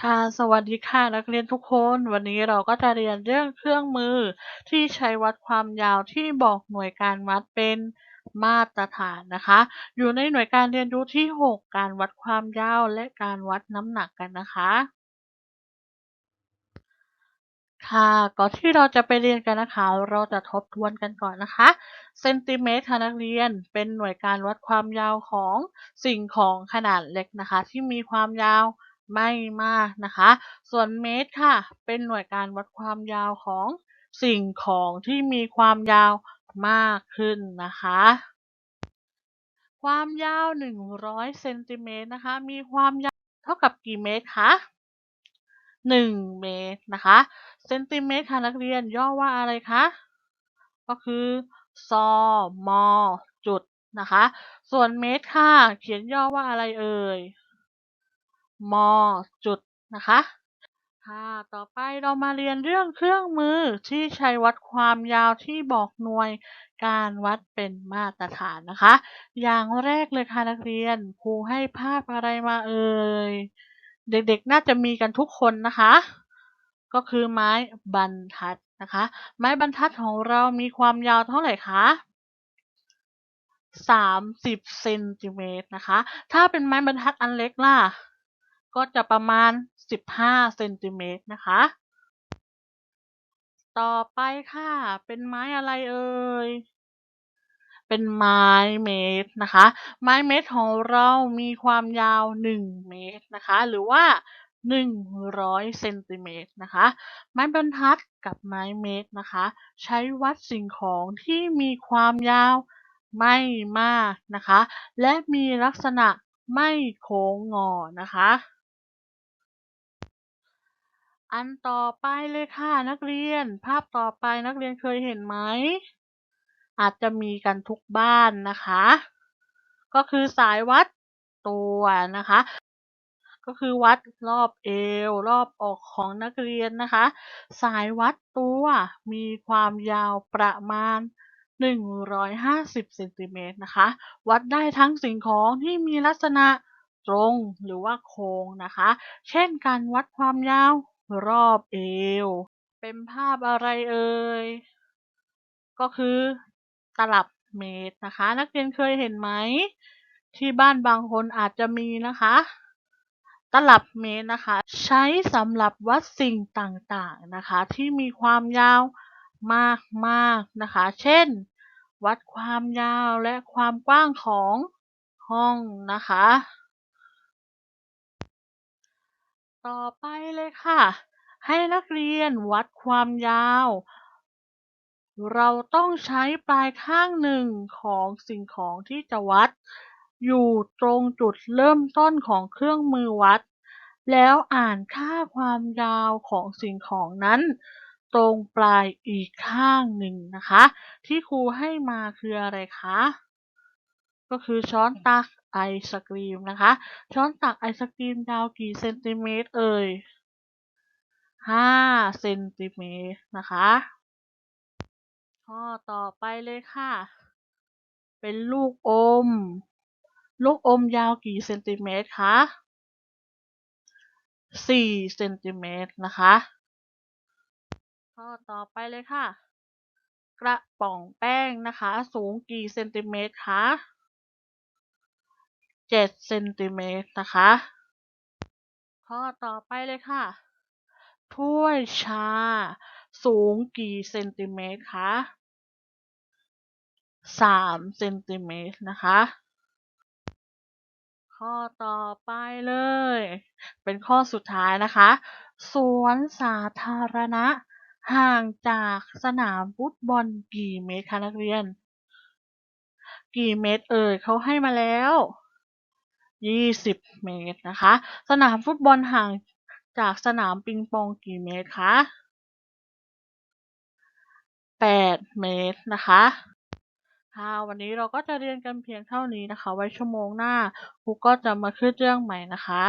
ค่ะ สวัสดีค่ะ นักเรียนทุกคน วันนี้เราก็จะเรียนเรื่องเครื่องมือ ที่ใช้วัดความยาวที่บอกหน่วยการวัดเป็นมาตรฐานนะคะ อยู่ในหน่วยการเรียนรู้ที่ 6 การวัดความยาวและการวัดน้ำหนักกันนะคะ ค่ะก่อนที่เราจะไปเรียนกันนะคะ เราจะทบทวนกันก่อนนะคะเซนติเมตรค่ะนักเรียนเป็นหน่วยการวัดความยาวของสิ่งของขนาดเล็กนะคะ ที่มีความยาว ไม่มากนะคะ ส่วนเมตรค่ะ เป็นหน่วยการวัดความยาวของสิ่งของที่มีความยาวมากขึ้นนะคะ ความยาว 100เซนติเมตรนะคะ มีความยาวเท่ากับกี่เมตรคะ1 เมตรนะคะเซนติเมตรค่ะนักเรียนย่อว่าอะไรคะ ก็คือซอมอจุดนะคะ ส่วนเมตรค่ะ เขียนย่อว่าอะไรเอ่ย มจุดนะคะค่ะต่อไปเรามาเรียนเรื่องเครื่องมือที่ใช้วัดความยาวที่บอกหน่วยการวัดเป็นมาตรฐานนะคะ อย่างแรกเลยค่ะนักเรียนครูให้ภาพอะไรมาเอ่ยเด็กๆน่าจะมีกันทุกคนนะคะ ก็คือไม้บรรทัดนะคะ ไม้บรรทัดของเรามีความยาวเท่าไหร่คะ30เซนติเมตรนะคะ ถ้าเป็นไม้บรรทัดอันเล็กล่ะ ก็จะประมาณ 15เซนติเมตรนะคะ ต่อไปค่ะ เป็นไม้อะไรเอ่ย เป็นไม้เมตรนะคะ ไม้เมตรของเรามีความยาว 1 เมตรนะคะ หรือว่า 100เซนติเมตรนะคะ ไม้บรรทัดกับไม้เมตรนะคะ ใช้วัดสิ่งของที่มีความยาวไม่มากนะคะ และมีลักษณะไม่โค้งงอนะคะ อันต่อไปเลยค่ะนักเรียน ภาพต่อไปนักเรียนเคยเห็นไหม อาจจะมีกันทุกบ้านนะคะ ก็คือสายวัดตัวนะคะ ก็คือวัดรอบเอว รอบอกของนักเรียนนะคะ สายวัดตัวมีความยาวประมาณ 150เซนติเมตรนะคะ วัดได้ทั้งสิ่งของที่มีลักษณะตรงหรือว่าโค้งนะคะ เช่นการวัดความยาว รอบเอว เป็นภาพอะไรเอ่ย ก็คือตลับเมตรนะคะ นักเรียนเคยเห็นไหม ที่บ้านบางคนอาจจะมีนะคะ ตลับเมตรนะคะ ใช้สำหรับวัดสิ่งต่างๆนะคะ ที่มีความยาวมากๆนะคะ เช่น วัดความยาวและความกว้างของห้องนะคะ ต่อไปเลยค่ะ ให้นักเรียนวัดความยาว เราต้องใช้ปลายข้างหนึ่งของสิ่งของที่จะวัด อยู่ตรงจุดเริ่มต้นของเครื่องมือวัด แล้วอ่านค่าความยาวของสิ่งของนั้น ตรงปลายอีกข้างหนึ่งนะคะ ที่ครูให้มาคืออะไรคะ ก็คือช้อนตักไอศกรีมนะคะ ช้อนตักไอศกรีมยาวกี่เซนติเมตรเอ่ย5เซนติเมตรนะคะข้อต่อไปเลยค่ะ เป็นลูกอม ลูกอมยาวกี่เซนติเมตรคะ4เซนติเมตรนะคะ ข้อต่อไปเลยค่ะ กระป๋องแป้งนะคะ สูงกี่เซนติเมตรคะ 7เซนติเมตรนะคะข้อต่อไปเลยค่ะ ถ้วยชา สูงกี่เซนติเมตรคะ3เซนติเมตรนะคะ ข้อต่อไปเลย เป็นข้อสุดท้ายนะคะ สวนสาธารณะ ห่างจากสนามฟุตบอลกี่เมตรคะนักเรียน กี่เมตรเอ่ยเขาให้มาแล้ว 20 เมตรนะคะ สนามฟุตบอลห่างจากสนามปิงปองกี่เมตรคะ8 เมตรนะคะค่ะวันนี้เราก็จะเรียนกันเพียงเท่านี้นะคะ ไว้ชั่วโมงหน้าครูก็จะมาขึ้นเรื่องใหม่นะคะ